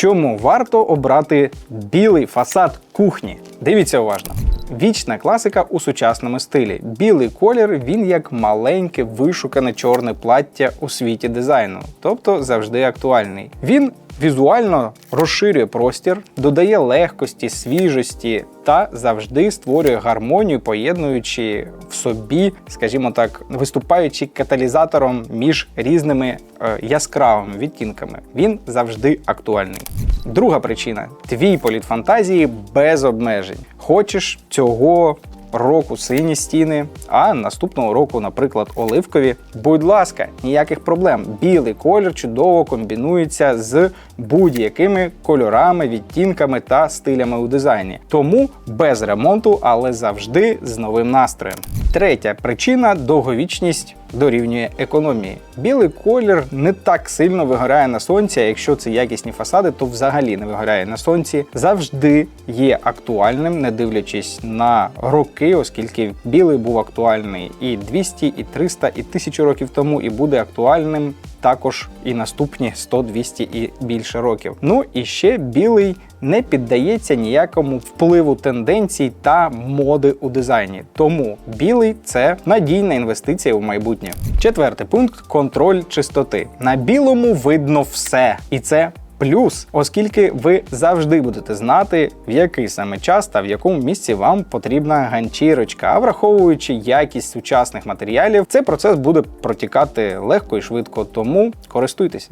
Чому варто обрати білий фасад кухні? Дивіться уважно. Вічна класика у сучасному стилі. Білий колір він як маленьке вишукане чорне плаття у світі дизайну, тобто завжди актуальний. Він візуально розширює простір, додає легкості, свіжості та завжди створює гармонію, поєднуючи в собі, скажімо так, виступаючи каталізатором між різними е, яскравими відтінками. Він завжди актуальний. Друга причина твій політ фантазії без обмежень. Хочеш цього року сині стіни, а наступного року, наприклад, оливкові. Будь ласка, ніяких проблем. Білий колір чудово комбінується з будь-якими кольорами, відтінками та стилями у дизайні. Тому без ремонту, але завжди з новим настроєм. Третя причина довговічність дорівнює економії. Білий колір не так сильно вигорає на сонці, а якщо це якісні фасади, то взагалі не вигорає на сонці. Завжди є актуальним, не дивлячись на роки, оскільки білий був актуальний і 200, і 300, і 1000 років тому, і буде актуальним також і наступні 100, 200 і більше років. Ну і ще білий не піддається ніякому впливу тенденцій та моди у дизайні. Тому білий це надійна інвестиція в майбутнє. Четвертий пункт контроль чистоти. На білому видно все, і це. Плюс, оскільки ви завжди будете знати, в який саме час та в якому місці вам потрібна ганчірочка. А враховуючи якість сучасних матеріалів, цей процес буде протікати легко і швидко, тому користуйтеся.